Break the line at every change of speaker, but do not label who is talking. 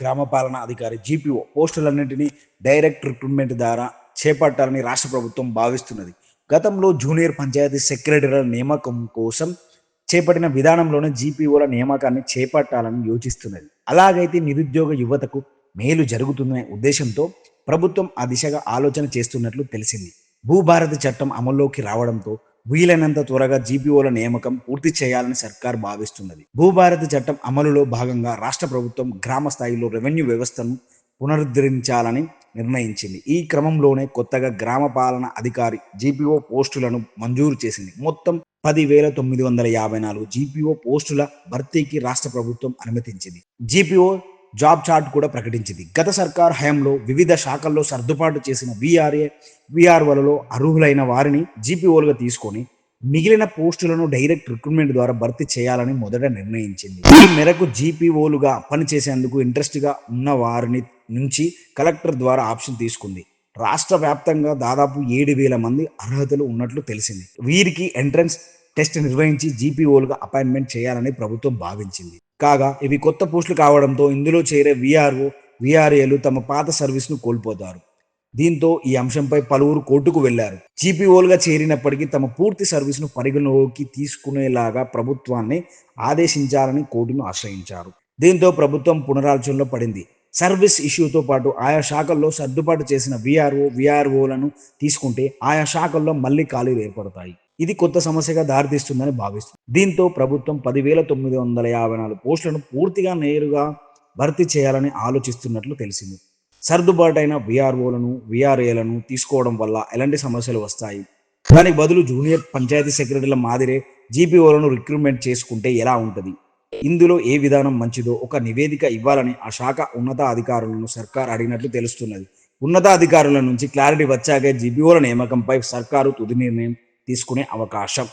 గ్రామ పాలనా అధికారి జీపీఓ పోస్టులన్నింటినీ డైరెక్ట్ రిక్రూట్మెంట్ ద్వారా చేపట్టాలని రాష్ట్ర ప్రభుత్వం భావిస్తున్నది. గతంలో జూనియర్ పంచాయతీ సెక్రటరీల నియామకం కోసం చేపట్టిన విధానంలోనే జీపీఓల నియామకాన్ని చేపట్టాలని యోచిస్తున్నది. అలాగైతే నిరుద్యోగ యువతకు మేలు జరుగుతుందనే ఉద్దేశంతో ప్రభుత్వం ఆ దిశగా ఆలోచన చేస్తున్నట్లు తెలిసింది. భూభారతి చట్టం అమల్లోకి రావడంతో వీలైనంత త్వరగా జీపీఓల నియామకం పూర్తి చేయాలని సర్కార్ భావిస్తున్నది. భూభారతి చట్టం అమలులో భాగంగా రాష్ట్ర ప్రభుత్వం గ్రామ స్థాయిలో రెవెన్యూ వ్యవస్థను పునరుద్ధరించాలని నిర్ణయించింది. ఈ క్రమంలోనే కొత్తగా గ్రామ పాలన అధికారి జీపీఓ పోస్టులను మంజూరు చేసింది. మొత్తం పదివేల తొమ్మిది వందల యాభై నాలుగు జీపీఓ పోస్టుల భర్తీకి రాష్ట్ర ప్రభుత్వం అనుమతించింది. జీపీఓ జాబ్ చార్ట్ కూడా ప్రకటించింది. గత సర్కార్ హయాంలో వివిధ శాఖల్లో సర్దుబాటు చేసిన విఆర్ఏ విఆర్ఓలలో అర్హులైన వారిని జీపీఓలుగా తీసుకొని మిగిలిన పోస్టులను డైరెక్ట్ రిక్రూట్మెంట్ ద్వారా భర్తీ చేయాలని మొదట నిర్ణయించింది. ఈ మేరకు జీపీఓలుగా పనిచేసేందుకు ఇంట్రెస్ట్గా ఉన్న వారిని నుంచి కలెక్టర్ ద్వారా ఆప్షన్ తీసుకుంది. రాష్ట్ర వ్యాప్తంగా దాదాపు ఏడు వేల మంది అర్హతలు ఉన్నట్లు తెలిసింది. వీరికి ఎంట్రన్స్ టెస్ట్ నిర్వహించి జీపీఓలుగా అపాయింట్మెంట్ చేయాలని ప్రభుత్వం భావించింది. కాగా ఇవి కొత్త పోస్టులు కావడంతో ఇందులో చేరే విఆర్ఓ విఆర్ఏలు తమ పాత సర్వీస్ను కోల్పోతారు. దీంతో ఈ అంశంపై పలువురు కోర్టుకు వెళ్ళారు. జీపీఓలుగా చేరినప్పటికీ తమ పూర్తి సర్వీస్ను పరిగణలోకి తీసుకునేలాగా ప్రభుత్వాన్ని ఆదేశించాలని కోర్టును ఆశ్రయించారు. దీంతో ప్రభుత్వం పునరాలోచనలో పడింది. సర్వీస్ ఇష్యూతో పాటు ఆయా శాఖల్లో సర్దుబాటు చేసిన విఆర్ఓ విఆర్ఓలను తీసుకుంటే ఆయా శాఖల్లో మళ్ళీ ఖాళీలు ఏర్పడతాయి. ఇది కొత్త సమస్యగా దారితీస్తుందని భావిస్తుంది దీంతో ప్రభుత్వం పదివేల తొమ్మిది వందల యాభై నాలుగు పోస్టులను పూర్తిగా నేరుగా భర్తీ చేయాలని ఆలోచిస్తున్నట్లు తెలిసింది. సర్దుబాటైన విఆర్ఓలను విఆర్ఏలను తీసుకోవడం వల్ల ఎలాంటి సమస్యలు వస్తాయి? దానికి బదులు జూనియర్ పంచాయతీ సెక్రటరీల మాదిరే జీపీఓలను రిక్రూట్మెంట్ చేసుకుంటే ఎలా ఉంటుంది? ఇందులో ఏ విధానం మంచిదో ఒక నివేదిక ఇవ్వాలని ఆ శాఖ ఉన్నతాధికారులను సర్కార్ అడిగినట్లు తెలుస్తున్నది. ఉన్నతాధికారుల నుంచి క్లారిటీ వచ్చాకే జీపీఓల నియామకంపై సర్కారు తుది నిర్ణయం తీసుకునే అవకాశం.